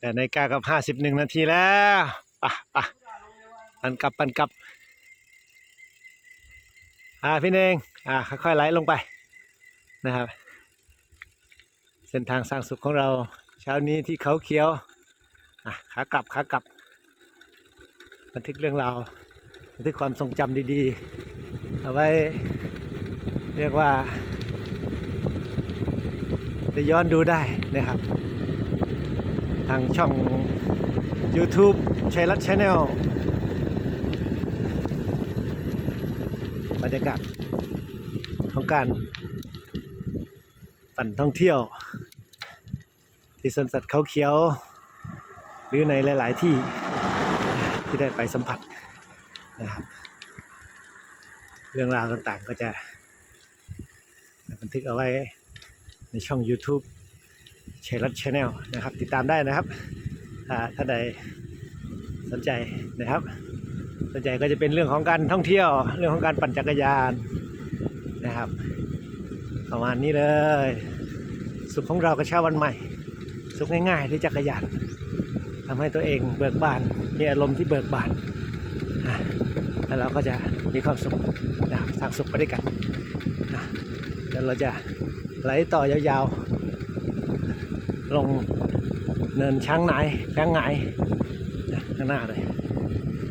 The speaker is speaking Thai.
แต่ในกากับห้าสิบหนึ่งนาทีแล้วปะปะปันกลับปันกลับ อ่าพี่เนงอ่าค่อยๆไหลลงไปนะครับ เส้นทางสร้างสุขของเรา เช้านี้ที่เขาเขียวอะขากลับขากลับบันทึกเรื่องราวบันทึกความทรงจำดีๆ เอาไว้เรียกว่าจะย้อนดูได้นะครับ ทางช่อง YouTube ชัยรัตชาแนลบรรยากาศของการปั่นท่องเที่ยว ที่สวนสัตว์เขาเขียว หรือในหลาย ๆ ที่ที่ได้ไปสัมผัสนะครับ เรื่องราวต่างๆก็จะบันทึกเอาไว้ในช่อง YouTube เชลัดชาแนลนะครับ ติดตามได้นะครับถ้าใดสนใจนะครับ สนใจก็จะเป็นเรื่องของการท่องเที่ยว เรื่องของการปั่นจักรยานนะครับประมาณนี้เลย สุขของเราก็เช้าวันใหม่ สุขง่ายๆด้วยจักรยานทำให้ตัวเองเบิกบานมีอารมณ์ที่เบิกบานแล้วเราก็จะมีความสุขนะสร้างสุขไปด้วยกันนะแล้วเราจะไหลต่อยาวๆ ลงเนินช้างไหนช้างไหงายนข้างหน้าเลย